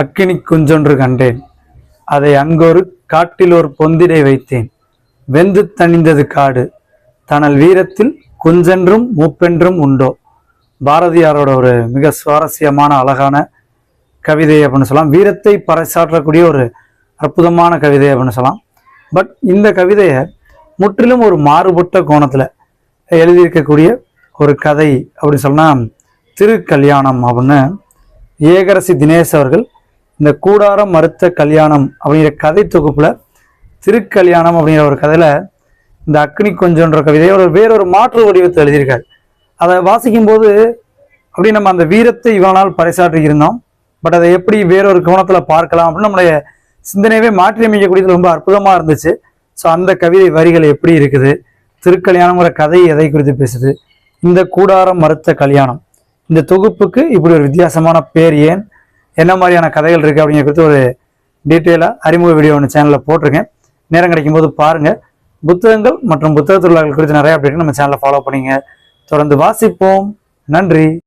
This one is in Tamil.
அக்கினி குஞ்சொன்று கண்டேன். அதை அங்கொரு காட்டில் ஒரு பொந்திடை வைத்தேன். வெந்து தணிந்தது காடு. தனல் வீரத்தில் குஞ்சென்றும் மூப்பென்றும் உண்டோ? பாரதியாரோட ஒரு மிக சுவாரஸ்யமான அழகான கவிதை அப்படின்னு சொல்லலாம். வீரத்தை பறைசாற்றக்கூடிய ஒரு அற்புதமான கவிதை அப்படின்னு சொல்லலாம். பட் இந்த கவிதையை முற்றிலும் ஒரு மாறுபட்ட கோணத்தில் எழுதியிருக்கக்கூடிய ஒரு கதை அப்படின்னு சொன்னால் திருக்கல்யாணம் அப்படின்னு ஏகரசி தினேஷ் அவர்கள் இந்த கூடாரம் மறுத்த கல்யாணம் அப்படிங்கிற கதை தொகுப்பில் திருக்கல்யாணம் அப்படிங்கிற ஒரு கதையில் இந்த அக்னி கொஞ்சன்ற கவிதையை ஒரு வேறொரு மாற்று வடிவத்தை எழுதியிருக்கார். அதை வாசிக்கும் போது அப்படி நம்ம அந்த வீரத்தை இவனால் பறைசாற்றி இருந்தோம் பட் அதை எப்படி வேறொரு கோணத்தில் பார்க்கலாம் அப்படின்னு நம்மளுடைய சிந்தனையவே மாற்றி அமைக்கக்கூடியது ரொம்ப அற்புதமாக இருந்துச்சு. ஸோ அந்த கவிதை வரிகள் எப்படி இருக்குது? திருக்கல்யாணங்கிற கதை எதை குறித்து பேசுது? இந்த கூடாரம் மறுத்த கல்யாணம். இந்த தொகுப்புக்கு இப்படி ஒரு வித்தியாசமான பேர் ஏன்? என்ன மாதிரியான கதைகள் இருக்குது அப்படிங்கிற குறித்து ஒரு டீட்டெயிலாக அறிமுக வீடியோ ஒன்று சேனலில் போட்டிருக்கேன். நேரம் கிடைக்கும் போது பாருங்கள் புத்தகங்கள் மற்றும் புத்தக தொழிலாளர்கள் குறித்து நிறைய அப்டேட் நம்ம சேனலை ஃபாலோ பண்ணிங்க. தொடர்ந்து வாசிப்போம். நன்றி.